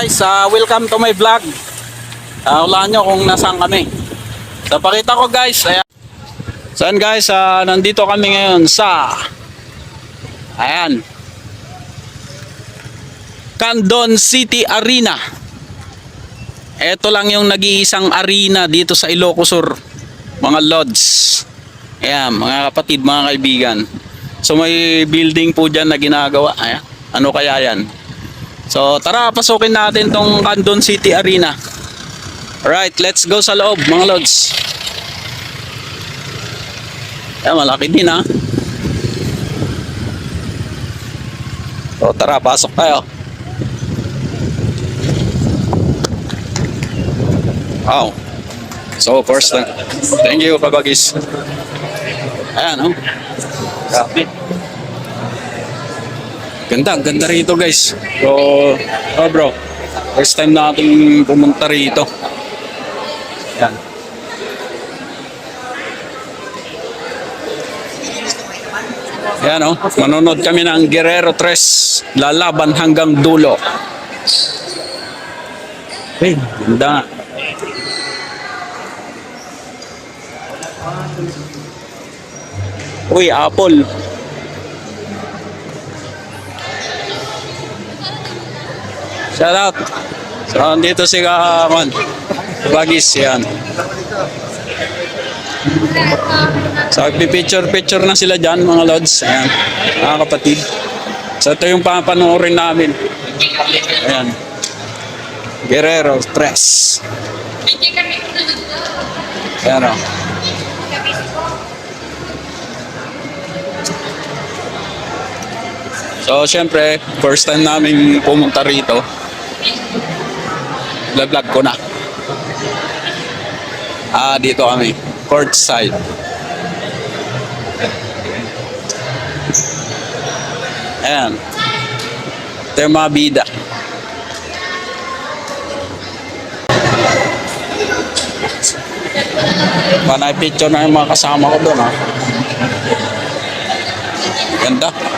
Guys, ah, welcome to my vlog. Uh, ulaan nyo kung nasaan kami. So, pakita ko guys. Ayan. Saan guys, ah, nandito kami ngayon sa... Ayan. Candon City Arena. Ito lang yung nag-iisang arena dito sa Ilocos Sur. Mga lods. Ayan, mga kapatid, mga kaibigan. So may building po dyan na ginagawa. Ayan. Ano kaya yan? So tara, pasukin natin tong Candon City Arena. Alright, let's go sa loob mga lods. Ayan, malaki din ha. So tara, pasok tayo. Wow. So first, thank you kabagis. Ayan oh. Grabe. Ganda, ganda rito guys. So, oh bro, first time natin pumunta rito. Yan. Yan oh, manonood kami ng Guerrero 3, lalaban hanggang dulo. Hey, ganda. Uy, apple. Shout out. So, andito si Kaman. Bagis, yan. So, picture-picture na sila dyan, mga lods. Ayan, mga kapatid. So, ito yung papanoorin namin. Ayan. Guerrero, Tres. Ayan o. So, syempre, first time namin pumunta rito. Vlog ko na. Ah, dito kami. Court side. Ayan. Ito yung mga bida. Panay picture na yung mga kasama ko doon ha. Ganda.